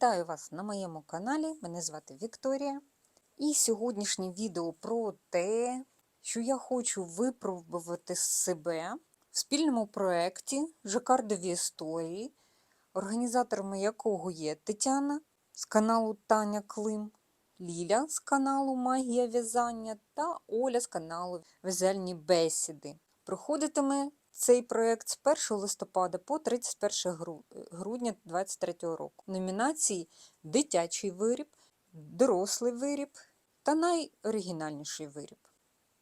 Вітаю вас на моєму каналі. Мене звати Вікторія. І сьогоднішнє відео про те, що я хочу випробувати себе в спільному проєкті Жакардові історії, організаторами якого є Тетяна з каналу Таня Клим, Ліля з каналу Магія в'язання та Оля з каналу Вязальні бесіди. Проходитиме цей проєкт з 1 листопада по 31 грудня 2023 року. Номінації Дитячий виріб, дорослий виріб та найоригінальніший виріб.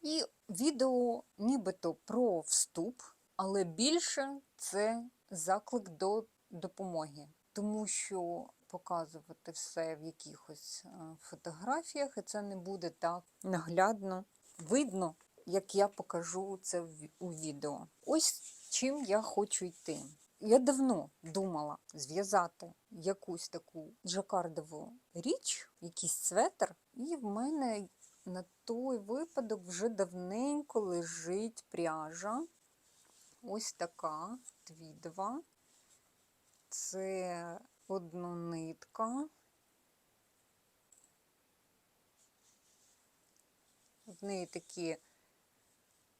І відео нібито про вступ, але більше це заклик до допомоги, тому що показувати все в якихось е, фотографіях, і це не буде так наглядно видно, як я покажу це у відео. Ось чим я хочу йти. Я давно думала зв'язати якусь таку жакардову річ, якийсь светр, і в мене на той випадок вже давненько лежить пряжа. Ось така твідова. Це однонитка. В неї такі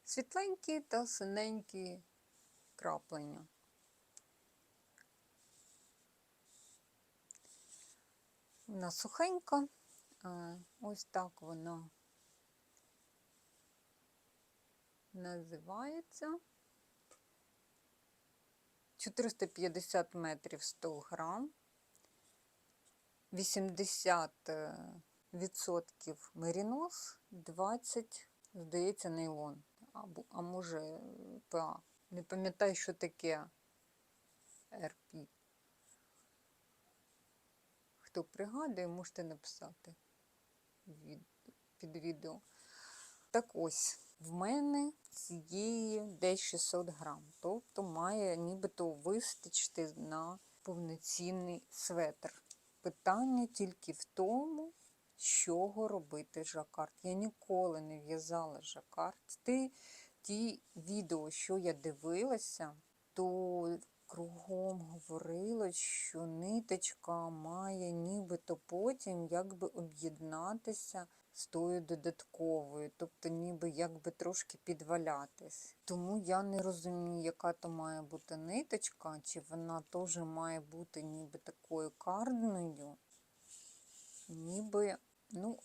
світленькі та синенькі краплення. Вона сухенька. Ось так вона називається. 450 метрів 100 грам. 80 е, відсотків мерінос, 20, здається, нейлон. Або, а може ПА. Не пам'ятаю, що таке РП. Хто пригадує, можете написати під відео. Так ось, в мене цієї десь 600 грам. Тобто має нібито вистачити на повноцінний светр. Питання тільки в тому, з чого робити жакард. Я ніколи не в'язала жакард. Ти, ті відео, що я дивилася, то кругом говорилось, що ниточка має нібито потім якби об'єднатися з тою додатковою, тобто ніби якби трошки підвалятись. Тому я не розумію, яка то має бути ниточка, чи вона теж має бути ніби такою кардною, ніби, ну,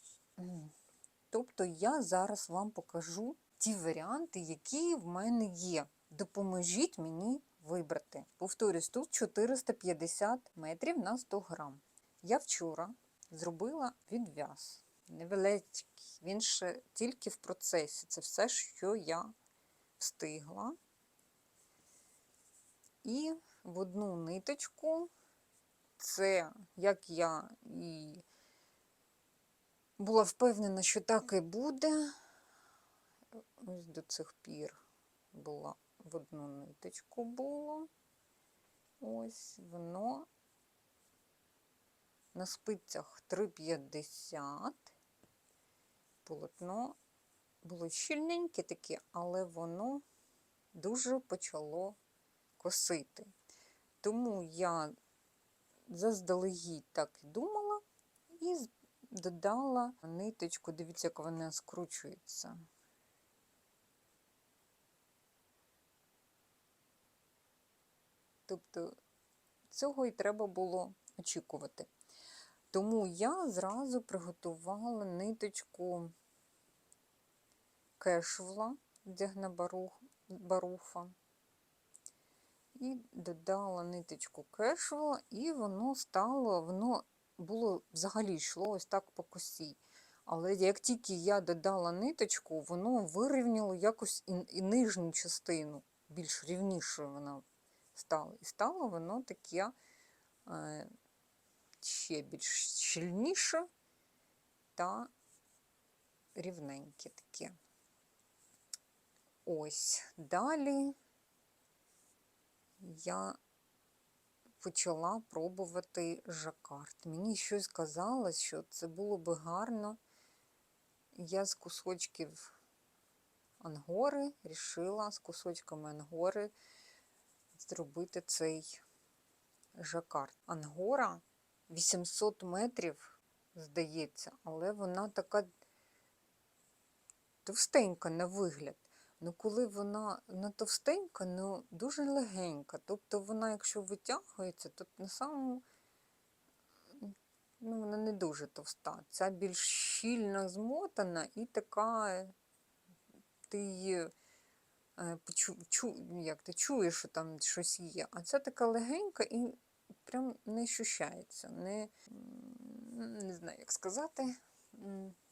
тобто я зараз вам покажу ті варіанти, які в мене є. Допоможіть мені вибрати. Повторюсь, тут 450 метрів на 100 грам. Я вчора зробила відв'яз. Невеличкий. Він ще тільки в процесі. Це все, що я встигла. І в одну ниточку, це як я і була впевнена, що так і буде. Ось до цих пір була в одну ниточку було. Ось воно на спицях 3,50. Полотно було щільненьке таке, але воно дуже почало косити. Тому я заздалегідь так і думала і додала ниточку. Дивіться, як вона скручується. Тобто цього і треба було очікувати. Тому я зразу приготувала ниточку кешвла дягна баруфа. І додала ниточку кешвла, і воно стало, воно було взагалі йшло ось так по косі. Але як тільки я додала ниточку, воно вирівняло якось і, і нижню частину, більш рівнішою вона стала. І стало воно таке е, ще більш щільніше та рівненьке таке. Ось далі я почала пробувати жакард. Мені щось казалось, що це було би гарно. Я з кусочків ангори рішила з кусочками ангори зробити цей жакард. Ангора 800 метрів, здається, але вона така товстенька на вигляд. Ну, коли вона не товстенька, ну дуже легенька. Тобто вона, якщо витягується, то на самому ну, вона не дуже товста. Ця більш щільно змотана і така, ти її е, чу, як ти чуєш, що там щось є. А ця така легенька і прям не ощущається. Не, не знаю, як сказати.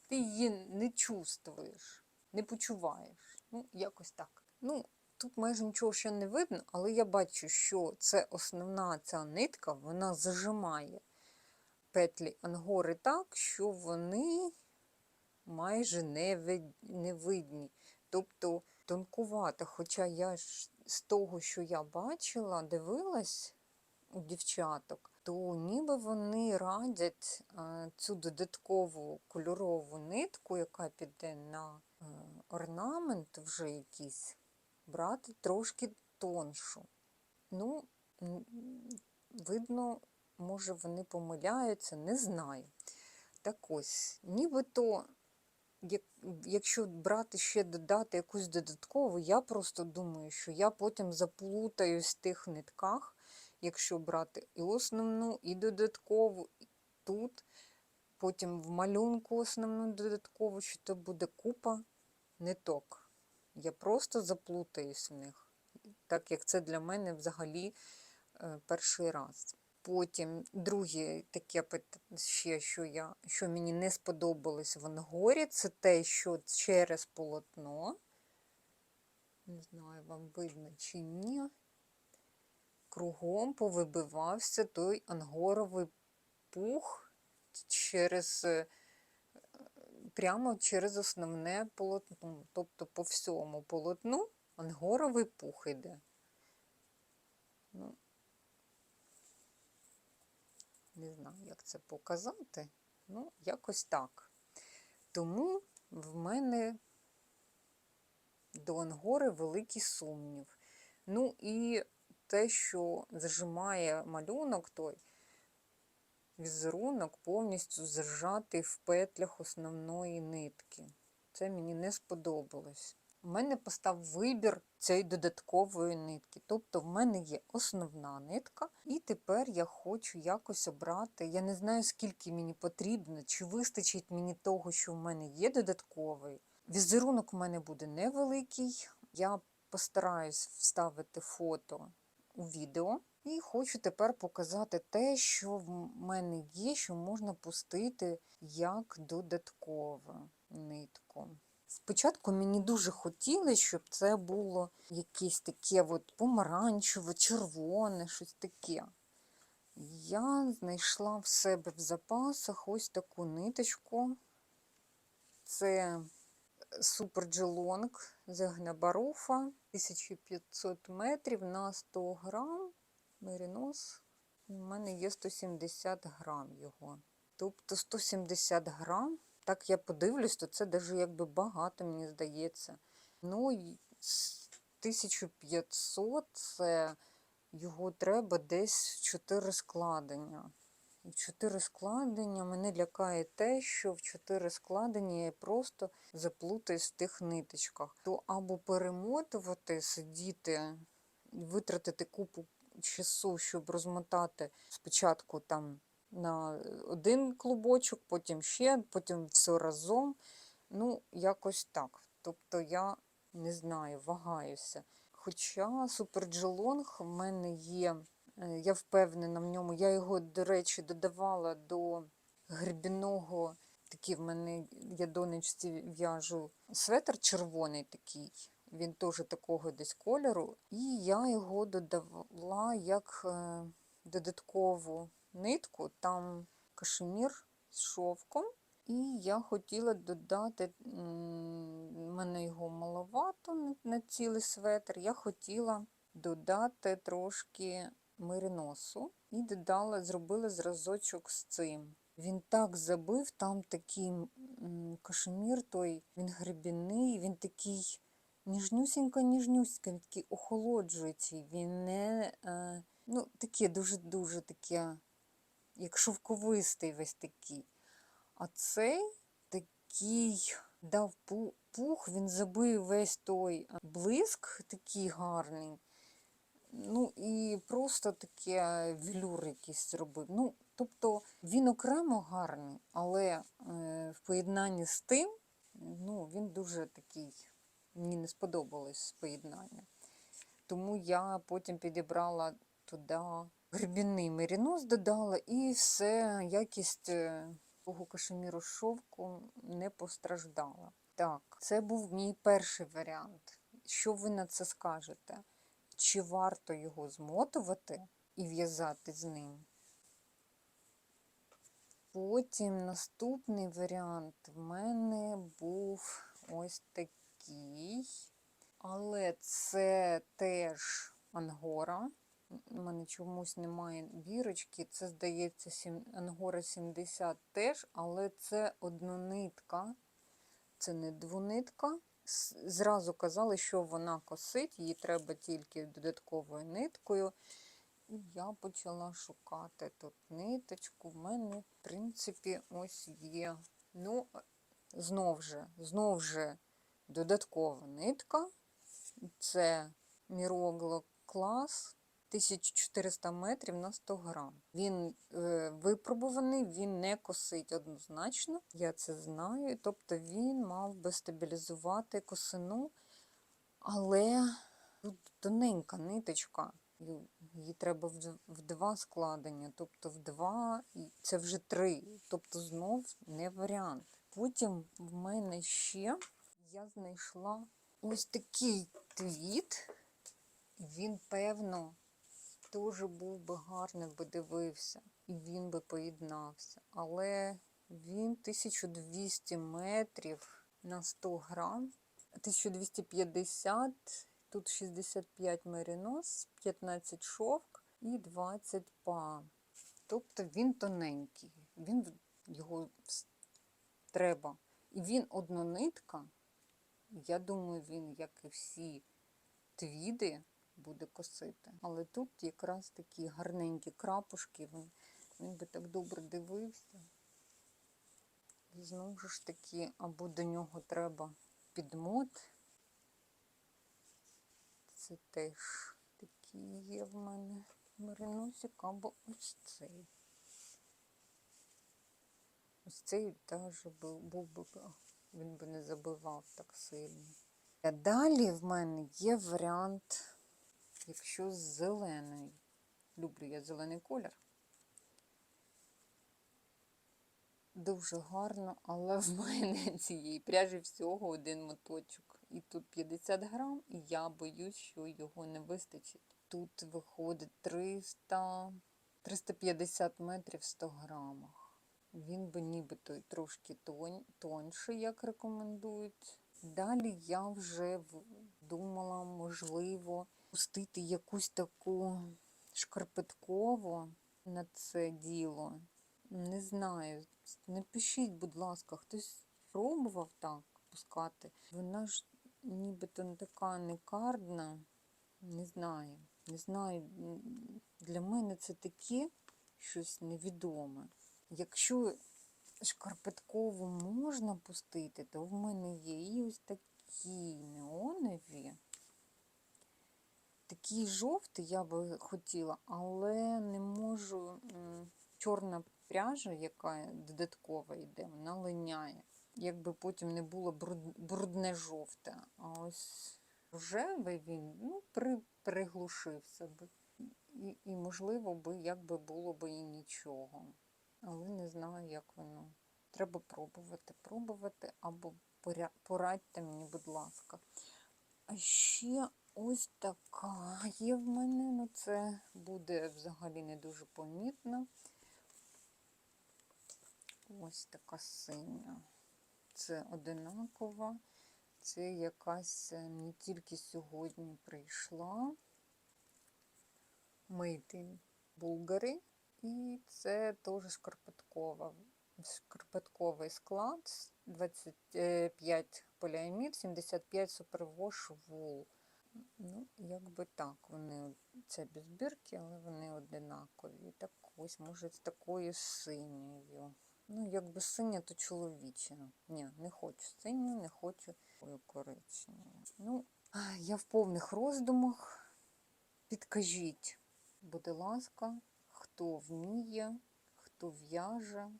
Ти її не чувствуєш, не почуваєш. Ну, якось так. Ну, тут майже нічого ще не видно, але я бачу, що це основна ця нитка, вона зажимає петлі ангори так, що вони майже не, вид... не видні. Тобто тонкувато, хоча я ж з того, що я бачила, дивилась у дівчаток, то ніби вони радять е, цю додаткову кольорову нитку, яка піде на е, орнамент вже якийсь, брати трошки тоншу. Ну, видно, може, вони помиляються, не знаю. Так ось, нібито, якщо брати ще додати якусь додаткову, я просто думаю, що я потім заплутаюсь в тих нитках, якщо брати і основну, і додаткову, і тут, потім в малюнку основну додаткову, що то буде купа ниток. Я просто заплутаюсь в них, так як це для мене взагалі е, перший раз. Потім друге таке ще, що, я, що мені не сподобалось в Ангорі, це те, що через полотно, не знаю, вам видно чи ні, кругом повибивався той ангоровий пух через, е, прямо через основне полотно. Тобто по всьому полотну ангоровий пух іде. Ну, не знаю, як це показати. Ну, якось так. Тому в мене до ангори великий сумнів. Ну і те, що зажимає малюнок той візерунок повністю зажатий в петлях основної нитки. Це мені не сподобалось. У мене постав вибір цієї додаткової нитки. Тобто в мене є основна нитка, і тепер я хочу якось обрати. Я не знаю, скільки мені потрібно, чи вистачить мені того, що в мене є додатковий. Візерунок у мене буде невеликий. Я постараюсь вставити фото у відео. І хочу тепер показати те, що в мене є, що можна пустити як додаткову нитку. Спочатку мені дуже хотілося, щоб це було якесь таке от помаранчеве, червоне, щось таке. Я знайшла в себе в запасах ось таку ниточку. Це Супер Джелонг Зегнебаруфа 1500 метрів на 100 грам. Мерінос. У мене є 170 грам його. Тобто 170 грам так я подивлюсь, то це навіть якби багато, мені здається. Ну, з 1500 це його треба десь 4 складення. І 4 складення мене лякає те, що в 4 складення я просто заплутаюсь в тих ниточках. То або перемотувати, сидіти, витратити купу часу, щоб розмотати спочатку там на один клубочок, потім ще, потім все разом. Ну, якось так. Тобто я не знаю, вагаюся. Хоча суперджелонг в мене є, е, я впевнена в ньому, я його, до речі, додавала до грибіного, такий в мене я донечці в'яжу светр червоний такий. Він теж такого десь кольору. І я його додавала як е, додаткову нитку, там кашемір з шовком. І я хотіла додати, у мене його маловато на цілий светр, я хотіла додати трошки мериносу і додала, зробила зразочок з цим. Він так забив, там такий кашемір, той, він гребіний, він такий ніжнюсінько-ніжнюсінько, він такий охолоджуючий, він не, е, ну, таке дуже-дуже таке як шовковистий весь такий. А цей такий дав пух, він забив весь той блиск такий гарний. Ну і просто таке велюр якийсь зробив. Ну, тобто він окремо гарний, але е, в поєднанні з тим, ну, він дуже такий, мені не сподобалось поєднання. Тому я потім підібрала туди гребінний мерінос, додала, і все, якість е, того кашеміру шовку не постраждала. Так, це був мій перший варіант. Що ви на це скажете? Чи варто його змотувати і в'язати з ним? Потім наступний варіант в мене був ось такий. Але це теж ангора. У мене чомусь немає бірочки. Це, здається, ангора 70 теж, але це однонитка. Це не двонитка. Зразу казали, що вона косить, її треба тільки додатковою ниткою. І я почала шукати тут ниточку. В мене, в принципі, ось є. Ну, знов же, знов же додаткова нитка. Це Мірогло клас 1400 метрів на 100 грам. Він е, випробуваний, він не косить однозначно, я це знаю. Тобто він мав би стабілізувати косину, але тут тоненька ниточка. Її треба в два складення, тобто в два, це вже три. Тобто знов не варіант. Потім в мене ще я знайшла ось такий твіт. Він, певно, теж був би гарний би дивився, і він би поєднався. Але він 1200 метрів на 100 грам, 1250, тут 65 меринос, 15 шовк і 20 па. Тобто він тоненький, він його треба. І він однонитка. Я думаю, він, як і всі твіди, буде косити. Але тут якраз такі гарненькі крапушки, він, він би так добре дивився. І знову ж таки, або до нього треба підмот. Це теж такий є в мене мериносик, або ось цей. Ось цей теж був би, він би не забивав так сильно. Далі в мене є варіант, якщо з зеленою. Люблю я зелений колір. Дуже гарно, але в мене цієї пряжі всього один моточок. І тут 50 грам, і я боюсь, що його не вистачить. Тут виходить 300, 350 метрів в 100 грамах. Він би нібито трошки тонь, тонший, як рекомендують. Далі я вже думала, можливо, пустити якусь таку шкарпеткову на це діло. Не знаю. Напишіть, будь ласка, хтось пробував так пускати. Вона ж нібито така некардна. Не знаю. Не знаю. Для мене це таке щось невідоме. Якщо шкарпеткову можна пустити, то в мене є і ось такі неонові. Такий жовтий я би хотіла, але не можу. Чорна пряжа, яка додаткова йде, вона линяє. Якби потім не було брудне жовте. А ось рожевий він ну, при, приглушився би. І, і, можливо, би, якби було би і нічого. Але не знаю, як воно. Треба пробувати, пробувати, або порадьте мені, будь ласка. А ще ось така є в мене, ну це буде взагалі не дуже помітно. Ось така синя. Це одинакова. Це якась е, мені тільки сьогодні прийшла. Made Bulgari. І це теж шкарпеткова. Шкарпетковий склад. 25 поліамід, 75 супервош вул. Ну, якби так, вони Це без бірки, але вони одинакові. Так ось, може, з такою синьою. Ну, якби синя, то чоловіча. Ні, не хочу синю, не хочу такою коричневою. Ну, я в повних роздумах. Підкажіть, будь ласка, хто вміє, хто в'яже,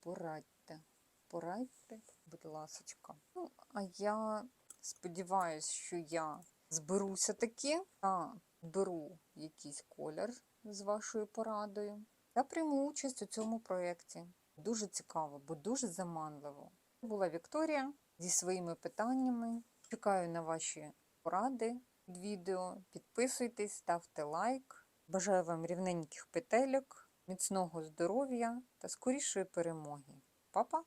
порадьте. Порадьте, будь ласочка. Ну, а я сподіваюся, що я зберуся таки та беру якийсь колір з вашою порадою. Я прийму участь у цьому проєкті. Дуже цікаво, бо дуже заманливо. Була Вікторія зі своїми питаннями. Чекаю на ваші поради під відео. Підписуйтесь, ставте лайк. Бажаю вам рівненьких петельок, міцного здоров'я та скорішої перемоги. Па-па!